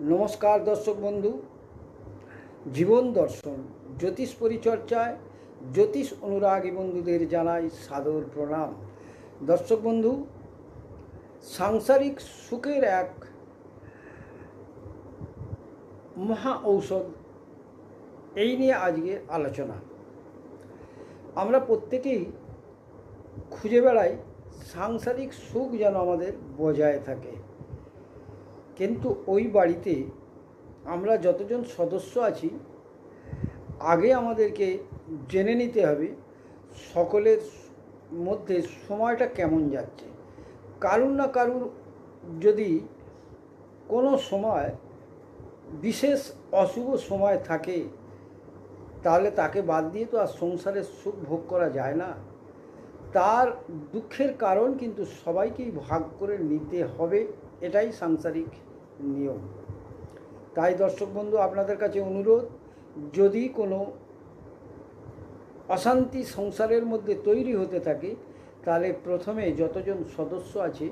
নমস্কার দর্শক বন্ধু। জীবন দর্শন, জ্যোতিষ পরিচর্যায় জ্যোতিষ অনুরাগী বন্ধুদের জানাই সাদর প্রণাম। দর্শক বন্ধু, সাংসারিক সুখের এক মহা ঔষধ এই নিয়ে আজকের আলোচনা। আমরা প্রত্যেকেই খুঁজে বেড়াই সাংসারিক সুখ যেন আমাদের বজায় থাকে। কিন্তু ওই বাড়িতে আমরা যতজন সদস্য আছি, আগে আমাদেরকে জেনে নিতে হবে সকলের মধ্যে সময়টা কেমন যাচ্ছে। কারুর না কারুর যদি কোনো সময়, বিশেষ অশুভ সময় থাকে, তাহলে তাকে বাদ দিয়ে তো আর সংসারের সুখ ভোগ করা যায় না। তার দুঃখের কারণ কিন্তু সবাইকেই ভাগ করে নিতে হবে। এটাই সাংসারিক নিয়ম। তাই দর্শক বন্ধু, আপনাদের কাছে অনুরোধ, যদি কোনো অশান্তি সংসারের মধ্যে তৈরি হতে থাকে, তাহলে প্রথমে যতজন সদস্য আছে,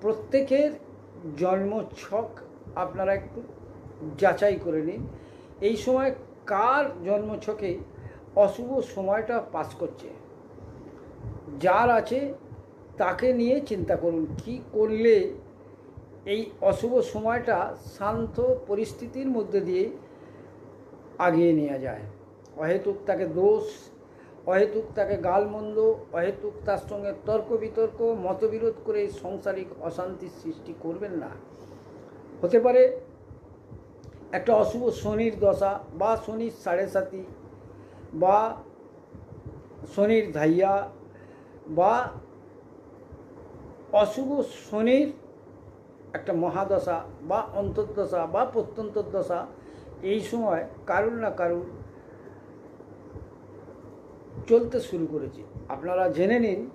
প্রত্যেকের জন্ম ছক আপনারা একটু যাচাই করে নিন। এই সময় কার জন্মছকে অশুভ সময়টা পাস করছে? যার আছে, তাকে নিয়ে চিন্তা করুন, কি করলে এই অশুভ সময়টা শান্ত পরিস্থিতির মধ্যে দিয়ে আগিয়ে নেওয়া যায়। অহেতুক তাকে দোষ, অহেতুক তাকে গালমন্দ, অহেতুক তার সঙ্গে তর্ক বিতর্ক মতবিরোধ করে সংসারিক অশান্তির সৃষ্টি করবেন না। হতে পারে একটা অশুভ শনির দশা বা শনির সাড়ে সাতি বা শনির ধাইয়া বা অশুভ শনির একটা মহাদশা বা অন্তর্দশা বা প্রত্যন্তর্দশা এই সময় কারুর না কারুর চলতে শুরু করেছে। আপনারা জেনে নিন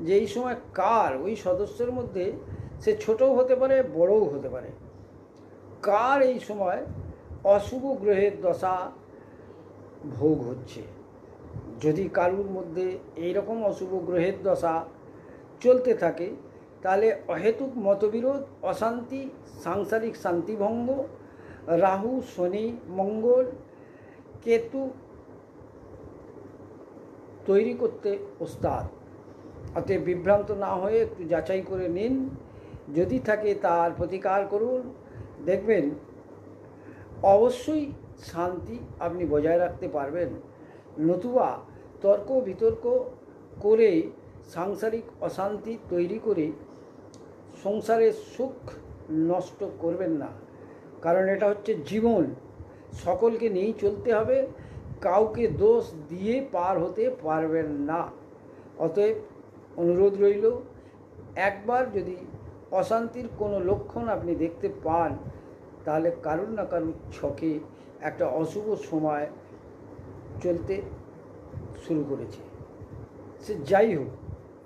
যে এই সময় কার, ওই সদস্যের মধ্যে সে ছোটও হতে পারে, বড়ও হতে পারে। কার এই সময় অশুভ গ্রহের দশা ভোগ হচ্ছে? যদি কারুর মধ্যে এই রকম অশুভ গ্রহের দশা চলতে থাকে তাহলে অহেতুক মতবিরোধ, অশান্তি, সাংসারিক শান্তিভঙ্গ, রাহু, শনি, মঙ্গল, কেতু তৈরি করতে ওস্তাদ। অতএব বিভ্রান্ত না হয়ে একটু যাচাই করে নিন। যদি থাকে তার প্রতিকার করুন। দেখবেন, অবশ্যই শান্তি আপনি বজায় রাখতে পারবেন। নতুবা তর্ক বিতর্ক করে সাংসারিক অশান্তি তৈরি করে সংসারের সুখ নষ্ট করবেন না। কারণ এটা হচ্ছে জীবন। সকলকে নিয়েই চলতে হবে। কাউকে দোষ দিয়ে পার হতে পারবেন না। অতএব অনুরোধ রইল, একবার যদি অশান্তির কোনো লক্ষণ আপনি দেখতে পান, তাহলে কারুর না কারুর ছকে একটা অশুভ সময় চলতে শুরু করেছে। সে যাই হোক,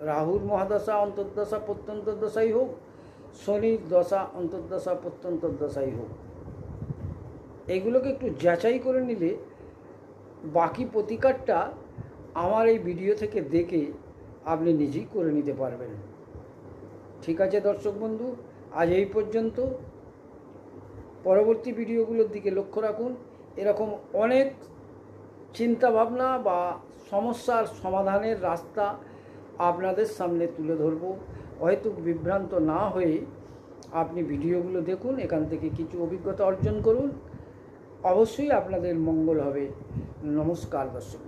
রাহুর মহাদশা, অন্তর্দশা প্রত্যন্তর্দশাই হোক শনির দশা, অন্তর্দশা, প্রত্যন্তর্দশাই হোক। এগুলোকে একটু যাচাই করে নিলে বাকি প্রতিকারটা আমার এই ভিডিও থেকে দেখে আপনি নিজেই করে নিতে পারবেন। ঠিক আছে দর্শক বন্ধু, আজ এই পর্যন্ত। পরবর্তী ভিডিওগুলোর দিকে লক্ষ্য রাখুন। এরকম অনেক চিন্তা ভাবনা বা সমস্যার সমাধানের রাস্তা আপনাদের সামনে তুলে ধরব। হয়তো বিভ্রান্ত না হয়ে আপনি ভিডিওগুলো দেখুন, এখান থেকে কিছু অভিজ্ঞতা অর্জন করুন। অবশ্যই আপনাদের মঙ্গল হবে। নমস্কার দর্শক